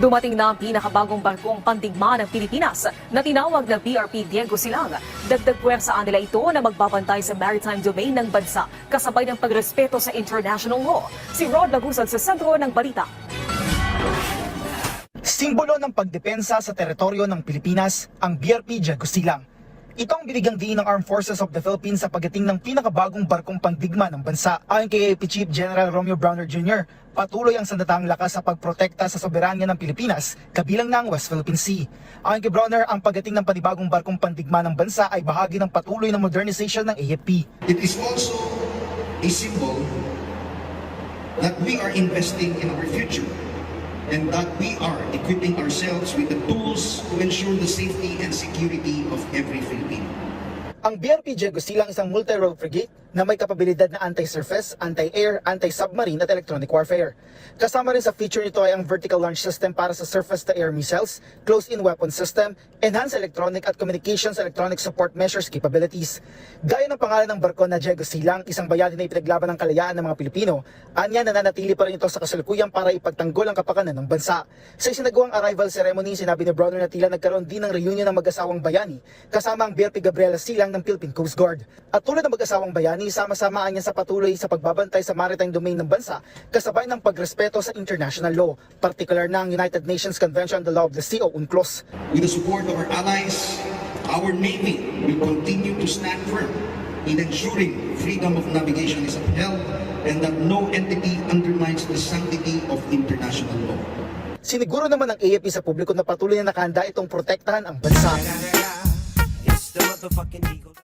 Dumating na ang pinakabagong barkong pandigma ng Pilipinas na tinawag na BRP Diego Silang. Dagdag puwersaan nila ito na magbabantay sa maritime domain ng bansa kasabay ng pagrespeto sa international law. Si Rod Lagusad sa sentro ng balita. Simbolo ng pagdepensa sa teritoryo ng Pilipinas, ang BRP Diego Silang. Ito ang binigyang diin ng Armed Forces of the Philippines sa pagdating ng pinakabagong barkong pangdigma ng bansa. Ayon kay AP Chief General Romeo Browner Jr., patuloy ang sandatang lakas sa pagprotekta sa soberanya ng Pilipinas, kabilang na ang West Philippine Sea. Ayon kay Browner, ang pagdating ng panibagong barkong pandigma ng bansa ay bahagi ng patuloy na modernization ng AFP. It is also a symbol that we are investing in our future and that we are equipping ourselves with the tools to ensure the safety security of every Filipino. Ang BRP Diego Silang isang multi-role frigate na may kapabilidad na anti-surface, anti-air, anti-submarine at electronic warfare. Kasama rin sa feature nito ay ang vertical launch system para sa surface-to-air missiles, close-in weapon system, enhanced electronic at communications electronic support measures capabilities. Gaya ng pangalan ng barko na Diego Silang, isang bayani na ipinaglaban ng kalayaan ng mga Pilipino, anya nananatili pa rin ito sa kasalukuyan para ipagtanggol ang kapakanan ng bansa. Sa isinagawang arrival ceremony, sinabi ni Browner na tila nagkaroon din ng reunion ng mag-asawang bayani kasama ang BRP Gabriela Silang ng Philippine Coast Guard. At tulad ng mag-asawang bayani, sama-samaan niya sa patuloy sa pagbabantay sa maritime domain ng bansa kasabay ng pagrespeto sa international law, partikular na ang United Nations Convention on the Law of the Sea o UNCLOS. With the support of our allies, our Navy will continue to stand firm in ensuring freedom of navigation is upheld and that no entity undermines the sanctity of international law. Siniguro naman ng AFP sa publiko na patuloy na nakahanda itong protektahan ang bansa. The motherfucking Eagle.